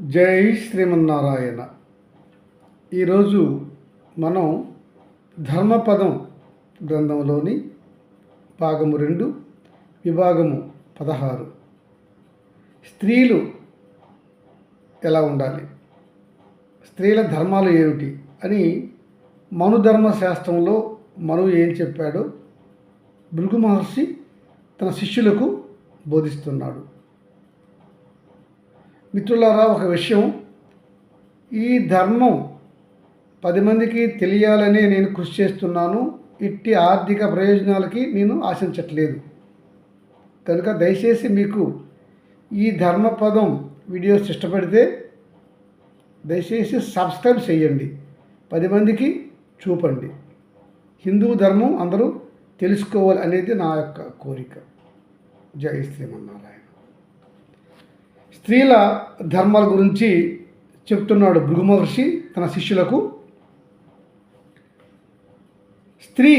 జై శ్రీమన్నారాయణ. ఈరోజు మనం ధర్మపదం గ్రంథంలోని భాగము రెండు విభాగము పదహారు. స్త్రీలు ఎలా ఉండాలి? స్త్రీల ధర్మాలు ఏమిటి అని మనుధర్మ శాస్త్రంలో మను ఏం చెప్పాడో భృగు మహర్షి తన శిష్యులకు బోధిస్తున్నాడు. మిత్రులారా ఒక విషయం. ఈ ధర్మం పది మందికి తెలియాలనే నేను కృషి చేస్తున్నాను. ఇట్టి ఆర్థిక ప్రయోజనాలకి నేను ఆశించట్లేదు. కనుక దయచేసి మీకు ఈ ధర్మపదం వీడియోస్ ఇష్టపడితే దయచేసి సబ్స్క్రైబ్ చేయండి. పది మందికి చూపండి. హిందూ ధర్మం అందరూ తెలుసుకోవాలి అనేది నా యొక్క కోరిక. జై శ్రీమన్నారాయణ. స్త్రీల ధర్మాల గురించి చెప్తున్నాడు భృగు మహర్షి తన శిష్యులకు. స్త్రీ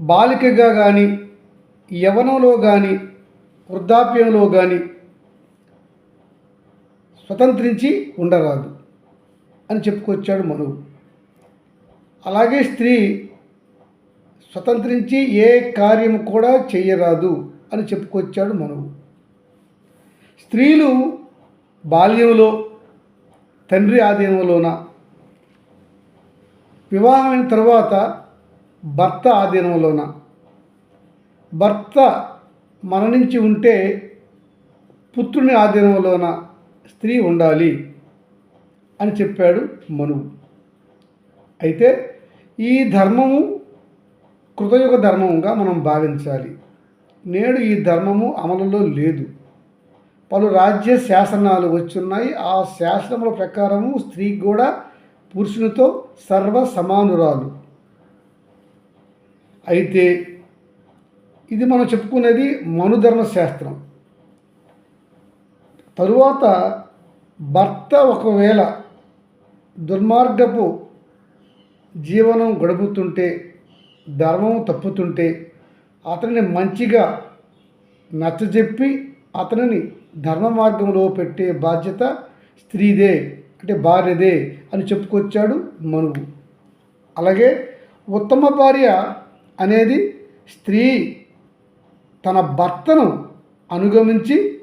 బాలికగా కానీ యవనంలో కానీ వృద్ధాప్యంలో కానీ స్వతంత్రించి ఉండరాదు అని చెప్పుకొచ్చాడు మనువు అలాగే స్త్రీ స్వతంత్రించి ఏ కార్యం కూడా చేయరాదు అని చెప్పుకొచ్చాడు మనువు స్త్రీలు బాల్యంలో తండ్రి ఆధీనంలోన వివాహమైన తర్వాత భర్త ఆధీనంలోన. భర్త మరణించి ఉంటే పుత్రుని ఆధీనంలోన స్త్రీ ఉండాలి అని చెప్పాడు మనువు అయితే ఈ ధర్మము కృతయుగ ధర్మముగా మనం భావించాలి. నేడు ఈ ధర్మము అమలులో లేదు. పలు రాజ్య శాసనాలు వచ్చున్నాయి. ఆ శాసనముల ప్రకారము స్త్రీ కూడా పురుషునితో సర్వ సమానురాలు అయితే ఇది మనం చెప్పుకునేది మనుధర్మ శాస్త్రం. తరువాత భర్త ఒకవేళ దుర్మార్గపు జీవనం గడుపుతుంటే ధర్మం తప్పుతుంటే అతనిని మంచిగా నచ్చజెప్పి అతనిని ధర్మ మార్గంలో పెట్టే బాధ్యత స్త్రీదే అంటే భార్యదే అని చెప్పుకొచ్చాడు మనువు. అలాగే ఉత్తమ భార్య అనేది స్త్రీ తన భర్తను అనుగమించి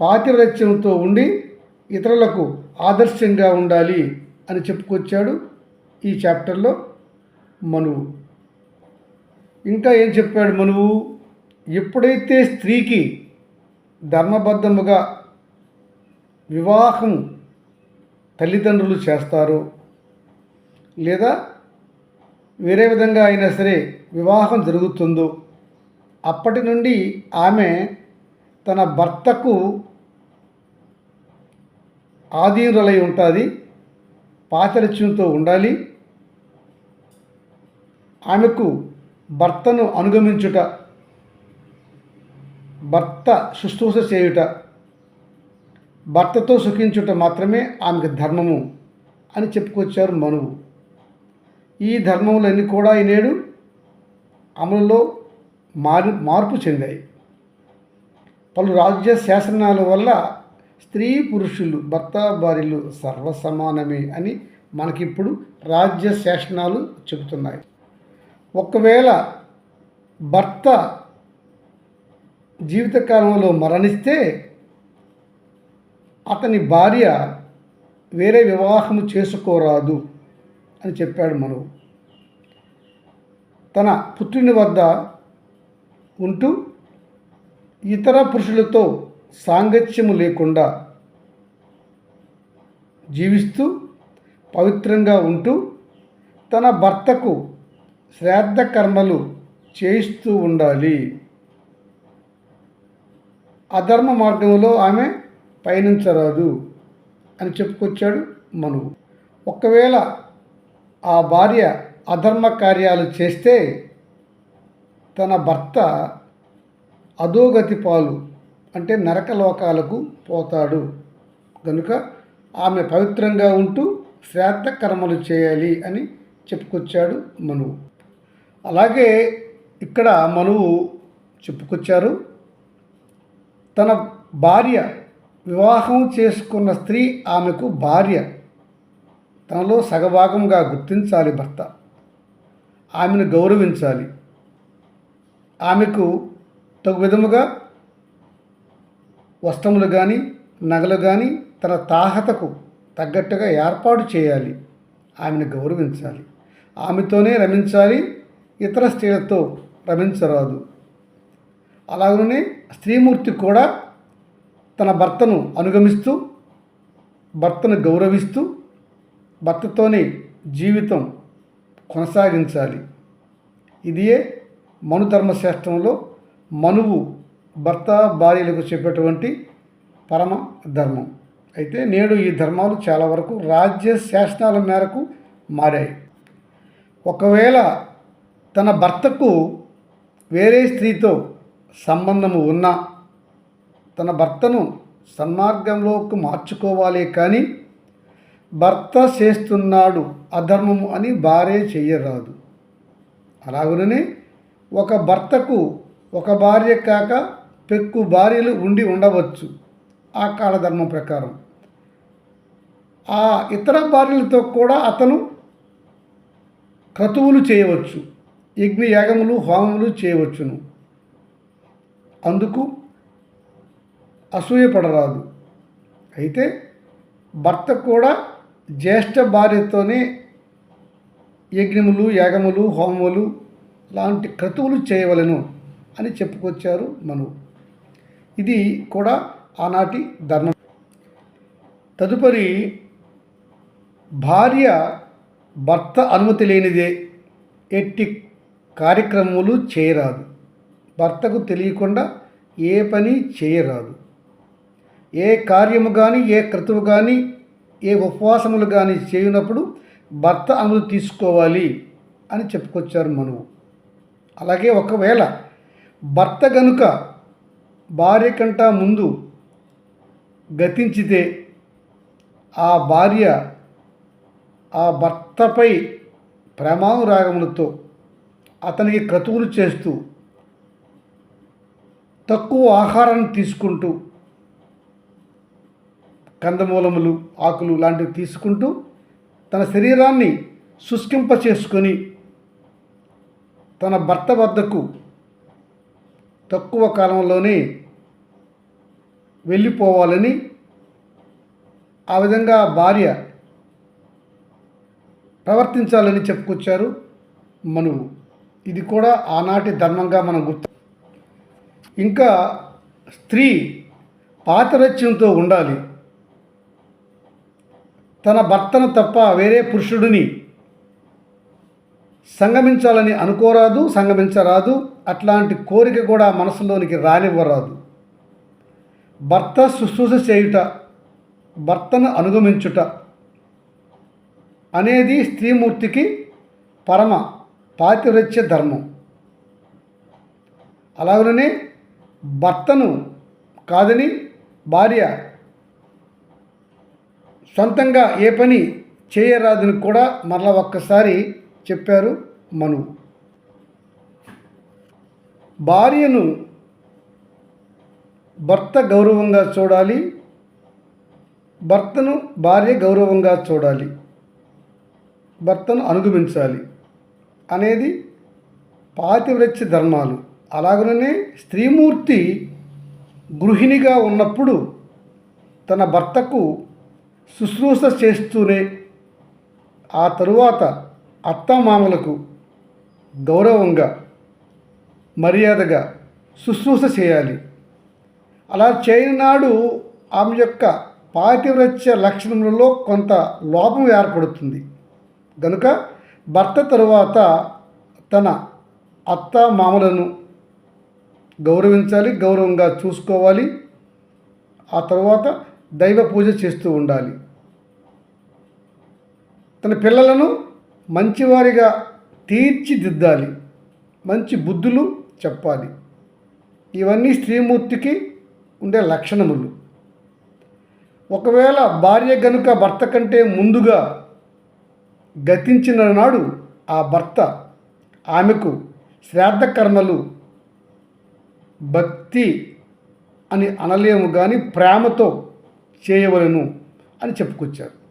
పాతివ్రత్యంతో ఉండి ఇతరులకు ఆదర్శంగా ఉండాలి అని చెప్పుకొచ్చాడు ఈ చాప్టర్లో మనువు. ఇంకా ఏం చెప్పాడు మనువు? ఎప్పుడైతే స్త్రీకి ధర్మబద్ధముగా వివాహం తల్లిదండ్రులు చేస్తారు. లేదా వేరే విధంగా అయినా సరే వివాహం జరుగుతుందో అప్పటి నుండి ఆమె తన భర్తకు ఆధీనులై ఉంటుంది పాచరత్యంతో ఉండాలి. ఆమెకు భర్తను అనుగమించుట భర్త శుశ్రూష చేయుట భర్తతో సుఖించుట మాత్రమే ఆమెకు ధర్మము అని చెప్పుకొచ్చారు మనువు. ఈ ధర్మములన్నీ కూడా ఈనేడు అమలులో మారు మార్పు చెందాయి. పలు రాజ్య శాసనాల వల్ల స్త్రీ పురుషులు భర్త భార్యలు సర్వసమానమే అని మనకిప్పుడు రాజ్య శాసనాలు చెబుతున్నాయి. ఒకవేళ భర్త జీవితకాలంలో మరణిస్తే అతని భార్య వేరే వివాహము చేసుకోరాదు అని చెప్పాడు మనువు. తన పుత్రుని వద్ద ఉంటూ ఇతర పురుషులతో సాంగత్యము లేకుండా జీవిస్తూ పవిత్రంగా ఉంటూ తన భర్తకు శ్రాద్ధ కర్మలు చేయిస్తూ ఉండాలి. అధర్మ మార్గంలో ఆమె పయనించరాదు అని చెప్పుకొచ్చాడు మనువు ఒకవేళ ఆ భార్య అధర్మ కార్యాలు చేస్తే తన భర్త అధోగతి పాలు అంటే నరకలోకాలకు పోతాడు. కనుక ఆమె పవిత్రంగా ఉంటూ శ్రాద్ధ కర్మలు చేయాలి అని చెప్పుకొచ్చాడు మనువు అలాగే ఇక్కడ మనువు చెప్పుకొచ్చారు. తన భార్య వివాహం చేసుకున్న స్త్రీ ఆమెకు భార్య. తనలో సగభాగంగా గుర్తించాలి భర్త. ఆమెను గౌరవించాలి. ఆమెకు తగు విధముగా వస్త్రములు కానీ నగలు కానీ తన తాహతకు తగ్గట్టుగా ఏర్పాటు చేయాలి. ఆమెను గౌరవించాలి. ఆమెతోనే రమించాలి. ఇతర స్త్రీలతో రమించరాదు. అలాగనే స్త్రీమూర్తి కూడా తన భర్తను అనుగమిస్తూ భర్తను గౌరవిస్తూ భర్తతోనే జీవితం కొనసాగించాలి. ఇదియే మనుధర్మశాస్త్రంలో మనువు భర్త భార్యలకు చెప్పేటువంటి పరమ ధర్మం. అయితే నేడు ఈ ధర్మాలు చాలా వరకు రాజ్య శాసనాల మేరకు మారాయి. ఒకవేళ తన భర్తకు వేరే స్త్రీతో సంబంధము ఉన్నా తన భర్తను సన్మార్గంలోకి మార్చుకోవాలి కానీ భర్త చేస్తున్నాడు అధర్మము అని భార్య చెయ్యరాదు. అలాగనే ఒక భర్తకు ఒక భార్య కాక పెక్కు భార్యలు ఉండి ఉండవచ్చు. ఆ కాలధర్మం ప్రకారం. ఆ ఇతర భార్యలతో కూడా అతను క్రతువులు చేయవచ్చు. యజ్ఞయాగములు హోమములు చేయవచ్చును. అందుకు అసూయపడరాదు. అయితే భర్త కూడా జ్యేష్ఠ భార్యతోనే యజ్ఞములు యాగములు హోమములు లాంటి క్రతువులు చేయవలను అని చెప్పుకొచ్చారు మనువు ఇది కూడా ఆనాటి ధర్మం. తదుపరి భార్య భర్త అనుమతి లేనిదే ఎట్టి కార్యక్రమములు చేయరాదు. భర్తకు తెలియకుండా ఏ పని చేయరాదు. ఏ కార్యము కానీ ఏ క్రతువు కానీ ఏ ఉపవాసములు కానీ చేయనప్పుడు భర్త అనుమతి తీసుకోవాలి అని చెప్పుకొచ్చారు మనువు. అలాగే ఒకవేళ భర్త గనుక భార్య కంట ముందు గతించితే ఆ భార్య ఆ భర్తపై ప్రేమానురాగములతో అతనికి క్రతువులు చేస్తూ తక్కువ ఆహారాన్ని తీసుకుంటూ కందమూలములు ఆకులు లాంటివి తీసుకుంటూ తన శరీరాన్ని శుష్కింప చేసుకొని తన భర్త వద్దకు తక్కువ కాలంలోనే వెళ్ళిపోవాలని ఆ విధంగా భార్య ప్రవర్తించాలని చెప్పుకొచ్చారు మనువు. ఇది కూడా ఆనాటి ధర్మంగా మనం గుర్తు ఇంకా స్త్రీ పాతరత్యంతో ఉండాలి. తన భర్తను తప్ప వేరే పురుషుడిని సంగమించాలని అనుకోరాదు సంగమించరాదు. అట్లాంటి కోరిక కూడా మనసులోనికి రానివ్వరాదు. భర్త శుశ్రూష చేయుట భర్తను అనుగమించుట అనేది స్త్రీమూర్తికి పరమ పాతివ్రత్య ధర్మం. అలాగనే భర్తను కాదని భార్య సొంతంగా ఏ పని చేయరాదని కూడా మరలా ఒక్కసారి చెప్పారు మను. భార్యను భర్త గౌరవంగా చూడాలి భర్తను భార్య గౌరవంగా చూడాలి భర్తను అనుగమించాలి అనేది పాతివ్రత్య ధర్మాలు. అలాగనే స్త్రీమూర్తి గృహిణిగా ఉన్నప్పుడు తన భర్తకు శుశ్రూష చేస్తూనే ఆ తరువాత అత్తమామలకు గౌరవంగా మర్యాదగా శుశ్రూష చేయాలి. అలా చేయనాడు ఆమె యొక్క పాతివ్రత్య లక్షణములలో కొంత లోపం ఏర్పడుతుంది. గనుక భర్త తరువాత తన అత్త మామలను గౌరవించాలి గౌరవంగా చూసుకోవాలి. ఆ తర్వాత దైవ పూజ చేస్తూ ఉండాలి. తన పిల్లలను మంచివారిగా తీర్చిదిద్దాలి. మంచి బుద్ధులు చెప్పాలి. ఇవన్నీ స్త్రీమూర్తికి ఉండే లక్షణములు. ఒకవేళ భార్య గనుక భర్త కంటే ముందుగా గతించిన నాడు ఆ భర్త ఆమెకు శ్రాద్ధ కర్మలు భక్తి అని అనలేము కానీ ప్రేమతో చేయవలను అని చెప్పుకొచ్చారు.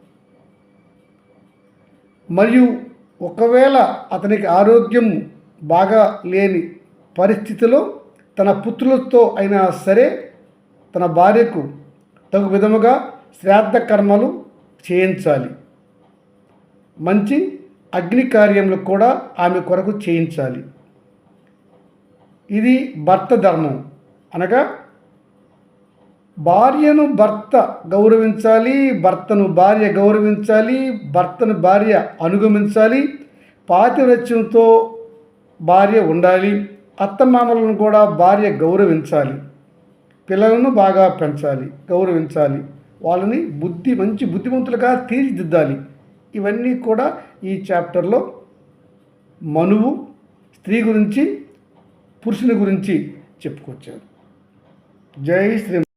మరియు ఒకవేళ అతనికి ఆరోగ్యం బాగా లేని పరిస్థితిలో తన పుత్రులతో అయినా సరే తన భార్యకు తగు విధముగా శ్రాద్ధ కర్మలు చేయించాలి. మంచి అగ్ని కార్యములు కూడా ఆమె కొరకు చేయించాలి. ఇది భర్త ధర్మం. అనగా భార్యను భర్త గౌరవించాలి భర్తను భార్య గౌరవించాలి భర్తను భార్య అనుగమించాలి పాతివ్రత్యంతో భార్య ఉండాలి అత్తమామలను కూడా భార్య గౌరవించాలి పిల్లలను బాగా పెంచాలి గౌరవించాలి వాళ్ళని బుద్ధి మంచి బుద్ధిమంతులుగా తీర్చిదిద్దాలి. ఇవన్నీ కూడా ఈ చాప్టర్లో మనువు స్త్రీ గురించి పురుషుని గురించి చెప్పుకొచ్చారు. జై శ్రీ